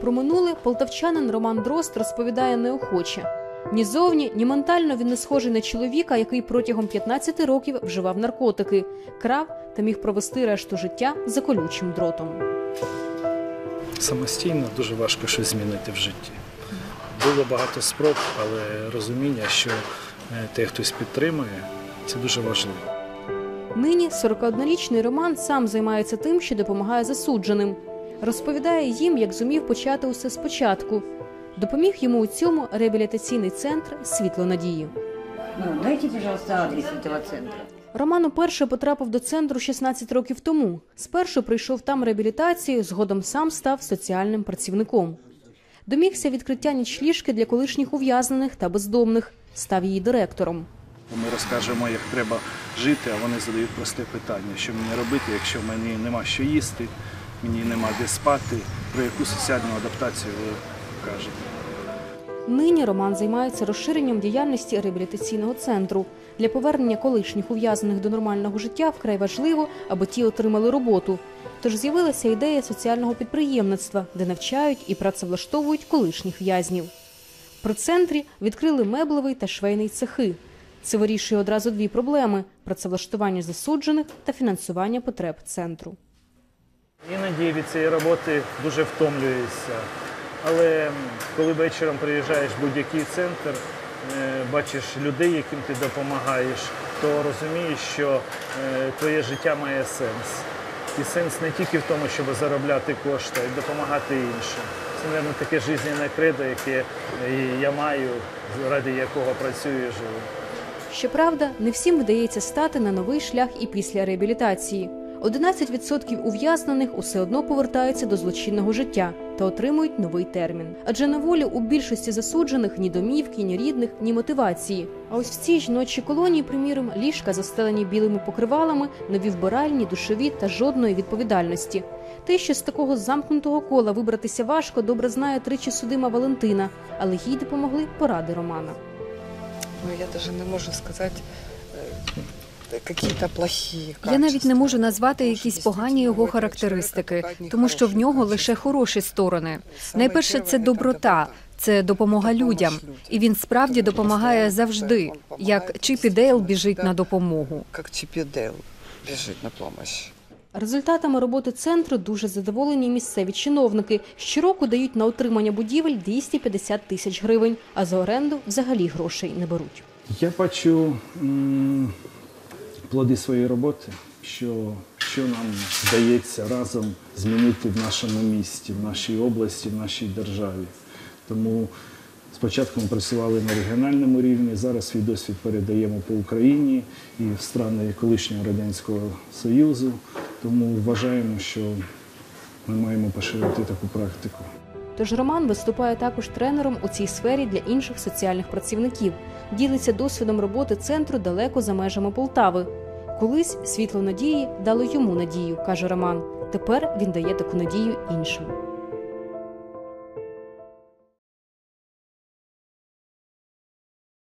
Про минуле полтавчанин Роман Дрозд розповідає неохоче. Ні зовні, ні ментально він не схожий на чоловіка, який протягом 15 років вживав наркотики, крав та міг провести решту життя за колючим дротом. самостійно дуже важко щось змінити в житті. Було багато спроб, але розуміння, що е, те хтось підтримує, це дуже важливо. Нині 41-річний Роман сам займається тим, що допомагає засудженим. Розповідає їм, як зумів почати усе спочатку. Допоміг йому у цьому реабілітаційний центр Світло надії. Ну, дайте, пожалуйста, адрес этого центра. Роман уперше потрапив до центру 16 років тому. Спершу прийшов там реабілітацію, згодом сам став соціальним працівником. Домігся відкриття нічліжки для колишніх ув'язнених та бездомних, став її директором. Ми розкажемо, як треба жити, а вони задають просте питання, що мені робити, якщо мені нема що їсти, мені нема де спати, про яку соціальну адаптацію ви кажете. Нині Роман займається розширенням діяльності реабілітаційного центру. Для повернення колишніх ув'язнених до нормального життя вкрай важливо, аби ті отримали роботу. Тож з'явилася ідея соціального підприємництва, де навчають і працевлаштовують колишніх в'язнів. При центрі відкрили меблевий та швейний цехи. Це вирішує одразу дві проблеми: працевлаштування засуджених та фінансування потреб центру. Іноді від цієї роботи дуже втомлюєшся. Але коли вечором приїжджаєш в будь-який центр, е, бачиш людей, яким ти допомагаєш, то розумієш, що е, твоє життя має сенс. І сенс не тільки в тому, щоб заробляти кошти, а й допомагати іншим. Це, мабуть, таке життєве кредо, яке е, я маю, ради якого працюю і живу. Щоправда, не всім вдається стати на новий шлях і після реабілітації. 11% ув'язнених усе одно повертаються до злочинного життя та отримують новий термін. Адже на волі у більшості засуджених ні домівки, ні рідних, ні мотивації. А ось в цій жіночій колонії, приміром, ліжка застелені білими покривалами, нові вбиральні, душові та жодної відповідальності. Те, що з такого замкнутого кола вибратися важко, добре знає тричі судима Валентина, але їй допомогли поради Романа. Ну, я даже не можу сказати какие-то плохі. Я навіть не можу назвати якісь погані його характеристики, тому що в нього лише хороші сторони. Найперше, це доброта, це допомога людям, і він справді допомагає завжди, як Чіп і Дейл біжить на допомогу. Як Чіпі Дейл біжить на допомогу. Результатами роботи центру дуже задоволені місцеві чиновники. Щороку дають на утримання будівель 250 тисяч гривень, а за оренду взагалі грошей не беруть. Я бачу плоди своєї роботи, що, що нам вдається разом змінити в нашому місті, в нашій області, в нашій державі. Тому спочатку ми працювали на регіональному рівні, зараз свій досвід передаємо по Україні і в страни колишнього Радянського Союзу. Тому вважаємо, що ми маємо поширити таку практику. Тож Роман виступає також тренером у цій сфері для інших соціальних працівників, ділиться досвідом роботи центру далеко за межами Полтави. Колись світло надії дало йому надію, каже Роман. Тепер він дає таку надію іншим.